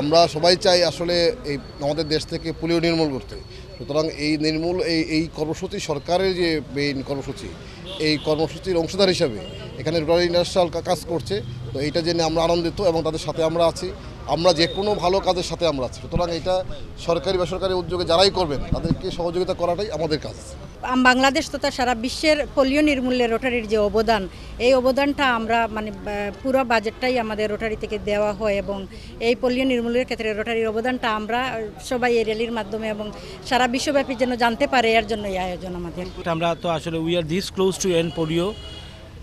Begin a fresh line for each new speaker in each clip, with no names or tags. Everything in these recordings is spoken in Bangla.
আমরা সবাই চাই আসলে এই আমাদের দেশ থেকে পোলিও নির্মূল করতে। সুতরাং এই নির্মূল, এই এই কর্মসূচি সরকারের যে মেইন কর্মসূচি, এই কর্মসূচির অংশীদার হিসাবে এখানে রোটারি ইন্ডাস্ট্রিয়াল কাজ করছে। তো এইটা জেনে আমরা আনন্দিত এবং তাদের সাথে আমরা আছি। আমরা যে কোনো ভালো কাজের সাথে আমরা আছি। সুতরাং এটা সরকারি বেসরকারি উদ্যোগে যারাই করবেন, তাদেরকে সহযোগিতা করাটাই আমাদের কাজ।
বাংলাদেশ তথা সারা বিশ্বের পোলিও নির্মূল্যে রোটারির যে অবদান এই অবদানটা আমরা মানে পুরো বাজেটটাই আমাদের রোটারি থেকে দেওয়া হয় এবং এই পোলিও নির্মূলের ক্ষেত্রে রোটারির অবদানটা আমরা সবাই এই র্যালির মাধ্যমে এবং সারা বিশ্বব্যাপী যেন জানতে পারে এর জন্য এই আয়োজন আমাদের।
আমরা তো আসলে we are this close to end polio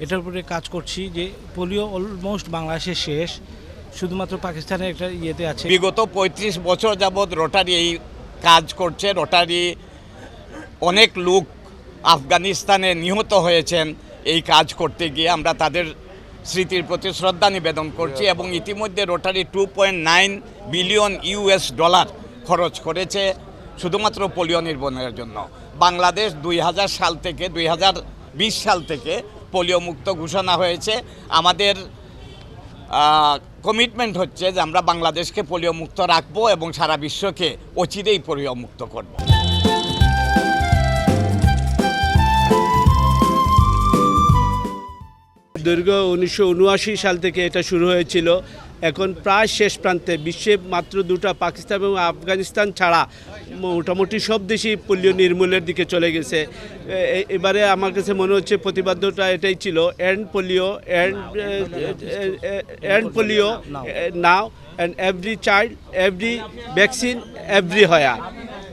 এটার উপরে কাজ করছি যে পোলিও অলমোস্ট বাংলাদেশে শেষ শুধুমাত্র পাকিস্তানের একটা ইয়েতে আছে।
বিগত পঁয়ত্রিশ বছর যাবৎ রোটারি এই কাজ করছে রোটারি অনেক লোক আফগানিস্তানে নিহত হয়েছেন। এই কাজ করতে গিয়ে আমরা তাদের স্মৃতির প্রতি শ্রদ্ধা নিবেদন করছি এবং ইতিমধ্যে Rotary two point nine billion US dollar খরচ করেছে শুধুমাত্র পোলিও নির্মূলের জন্য। বাংলাদেশ দুই হাজার সাল থেকে, দুই হাজার বিশ সাল থেকে পোলিও মুক্ত ঘোষণা হয়েছে। আমাদের কমিটমেন্ট হচ্ছে যে আমরা বাংলাদেশকে পোলিও মুক্ত রাখব এবং সারা বিশ্বকে অচিরেই পোলিও মুক্ত করব।
দীর্ঘ উনিশশো সাল থেকে এটা শুরু হয়েছিল। এখন প্রায় শেষ প্রান্তে বিশ্বে মাত্র দুটো পাকিস্তান এবং আফগানিস্তান ছাড়া মোটামুটি সব দেশই পোলিও নির্মূলের দিকে চলে গেছে। এবারে আমার কাছে মনে হচ্ছে প্রতিবাদ্যটা এটাই ছিল end polio end end polio now and every child, every vaccine, every হয়া।